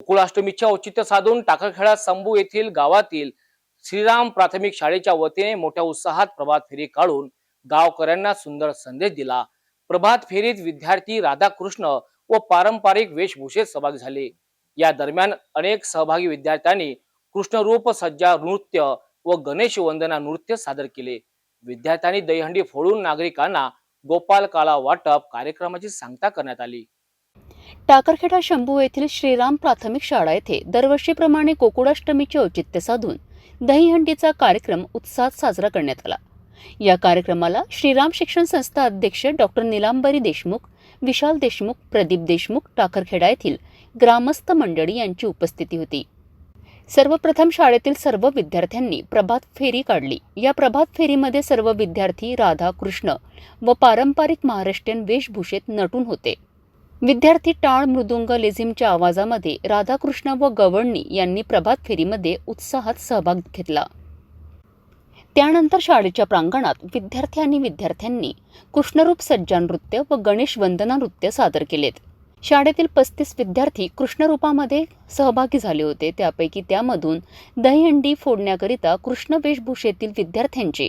गोकुळाष्टमीच्या औचित्य साधून टाकरखेडा संभू येथील गावातील श्रीराम प्राथमिक शाळेच्या वतीने मोठ्या उत्साहात प्रभात फेरी काढून गावकऱ्यांना सुंदर संदेश दिला. प्रभात फेरीत विद्यार्थी राधाकृष्ण व पारंपरिक वेशभूषेत सहभागी झाले. या दरम्यान अनेक सहभागी विद्यार्थ्यांनी कृष्णरूप सज्जा नृत्य व गणेश वंदना नृत्य सादर केले. विद्यार्थ्यांनी दहीहंडी फोडून नागरिकांना गोपाल काळा वाटप कार्यक्रमाची सांगता करण्यात आली. टाकरखेडा शंभू येथील श्रीराम प्राथमिक शाळा येथे दरवर्षीप्रमाणे गोकुळाष्टमीचे औचित्य साधून दहीहंडीचा कार्यक्रम उत्साहात साजरा करण्यात आला. या कार्यक्रमाला श्रीराम शिक्षण संस्था अध्यक्ष डॉक्टर निलांबरी देशमुख विशाल देशमुख प्रदीप देशमुख टाकरखेडा येथील ग्रामस्थ मंडळी यांची उपस्थिती होती. सर्वप्रथम शाळेतील सर्व विद्यार्थ्यांनी प्रभात फेरी काढली. या प्रभात फेरीमध्ये सर्व विद्यार्थी राधा कृष्ण व पारंपरिक महाराष्ट्रीयन वेशभूषेत नटून होते. विद्यार्थी टाळ मृदुंग लेझिमच्या आवाजामध्ये राधाकृष्ण व गवळणी यांनी प्रभात फेरीमध्ये उत्साहात सहभाग घेतला. त्यानंतर शाळेच्या प्रांगणात विद्यार्थी आणि विद्यार्थ्यांनी कृष्णरूप सज्जा नृत्य व गणेश वंदना नृत्य सादर केलेत. शाळेतील पस्तीस विद्यार्थी कृष्णरूपामध्ये सहभागी झाले होते. त्यापैकी त्यामधून दहीहंडी फोडण्याकरिता कृष्ण वेशभूषेतील विद्यार्थ्यांचे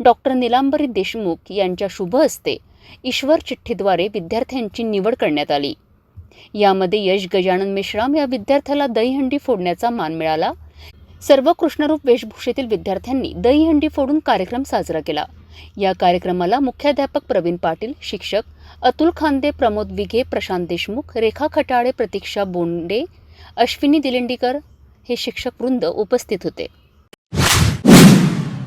डॉक्टर निलांबरी देशमुख यांच्या शुभ हस्ते ईश्वर चिठ्ठीद्वारे विद्यार्थ्यांची निवड करण्यात आली. यामध्ये यश गजानन मेश्राम या विद्यार्थ्याला दहीहंडी फोडण्याचा मान मिळाला. सर्व कृष्णरूप वेशभूषेतील विद्यार्थ्यांनी दहीहंडी फोडून कार्यक्रम साजरा केला. या कार्यक्रमाला मुख्याध्यापक प्रवीण पाटील शिक्षक अतुल खांदे प्रमोद विघे प्रशांत देशमुख रेखा खटाळे प्रतीक्षा बोंडे अश्विनी दिलेंडीकर हे शिक्षक वृंद उपस्थित होते.